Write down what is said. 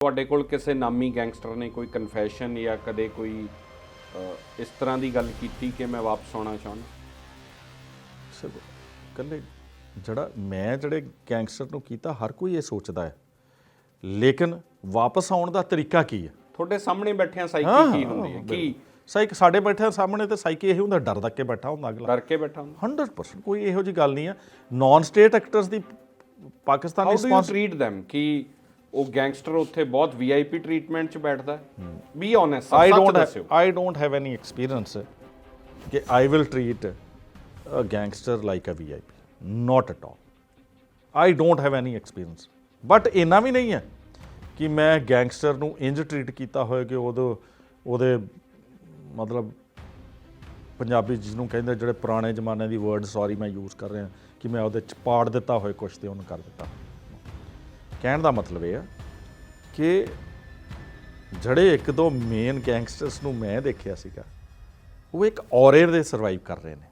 ਤੁਹਾਡੇ ਕੋਲ ਕਿਸੇ ਨਾਮੀ ਗੈਂਗਸਟਰ ਨੇ ਕੋਈ ਕਨਫੈਸ਼ਨ ਜਾਂ ਕਦੇ ਕੋਈ ਇਸ ਤਰ੍ਹਾਂ ਦੀ ਗੱਲ ਕੀਤੀ ਕਿ ਮੈਂ ਵਾਪਸ ਆਉਣਾ ਚਾਹੁੰਦਾ? ਸਰ ਕੱਲੇ ਜਿਹੜਾ ਮੈਂ ਜਿਹੜੇ ਗੈਂਗਸਟਰ ਨੂੰ ਕੀਤਾ ਹਰ ਕੋਈ ਇਹ ਸੋਚਦਾ ਹੈ। ਲੇਕਿਨ ਵਾਪਸ ਆਉਣ ਦਾ ਤਰੀਕਾ ਕੀ ਹੈ? ਤੁਹਾਡੇ ਸਾਹਮਣੇ ਬੈਠਿਆਂ ਸਾਈਕੀ ਕੀ ਹੁੰਦੀ ਹੈ? ਕੀ? ਸਾਈਕ ਸਾਡੇ ਬੈਠੇ ਸਾਹਮਣੇ ਤੇ ਸਾਈਕੀ ਇਹ ਹੁੰਦਾ ਡਰ ਕੇ ਬੈਠਾ ਹੁੰਦਾ ਅਗਲਾ। ਡਰ ਕੇ ਬੈਠਾ ਹੁੰਦਾ। 100% ਕੋਈ ਇਹੋ ਜੀ ਗੱਲ ਨਹੀਂ ਹੈ। ਨਾਨ ਸਟੇਟ ਐਕਟਰਸ ਦੀ ਪਾਕਿਸਤਾਨੀ ਰਿਸਪਾਂਸ ਟ੍ਰੀਟ them? ਕਿ ਉਹ ਗੈਂਗਸਟਰ ਉੱਥੇ ਬਹੁਤ ਵੀਆਈਪੀ ਟ੍ਰੀਟਮੈਂਟ 'ਚ ਬੈਠਦਾ ਹੈ ਬੀ ਓਨੈਸਟ ਦੱਸਿਓ have, I don't have any experience ਕਿ I will treat a gangster like a VIP. Not at all. I don't have any experience. But ਇੰਨਾ ਵੀ ਨਹੀਂ ਹੈ ਕਿ ਮੈਂ ਗੈਂਗਸਟਰ ਨੂੰ ਇੰਜ ਟ੍ਰੀਟ ਕੀਤਾ ਹੋਇਆ ਕਿ ਉਹਦੇ ਉਹਦੇ ਮਤਲਬ ਪੰਜਾਬੀ ਜਿਹਨੂੰ ਕਹਿੰਦੇ ਜਿਹੜੇ ਪੁਰਾਣੇ ਜ਼ਮਾਨੇ ਦੀ ਵਰਡ ਸੌਰੀ ਮੈਂ ਯੂਜ਼ ਕਰ ਰਿਹਾ ਕਿ ਮੈਂ ਉਹਦੇ ਚ ਪਾੜ ਦਿੱਤਾ ਹੋਏ ਕੁਛ ਤੇ ਉਹਨੂੰ ਕਰ ਦਿੱਤਾ ਕਹਿਣ ਦਾ ਮਤਲਬ ਇਹ ਆ ਕਿ ਜਿਹੜੇ ਇੱਕ ਦੋ ਮੇਨ ਗੈਂਗਸਟਰਸ ਨੂੰ ਮੈਂ ਦੇਖਿਆ ਸੀਗਾ, ਉਹ ਇੱਕ ਔਰੇ ਦੇ ਸਰਵਾਈਵ ਕਰ ਰਹੇ ਨੇ।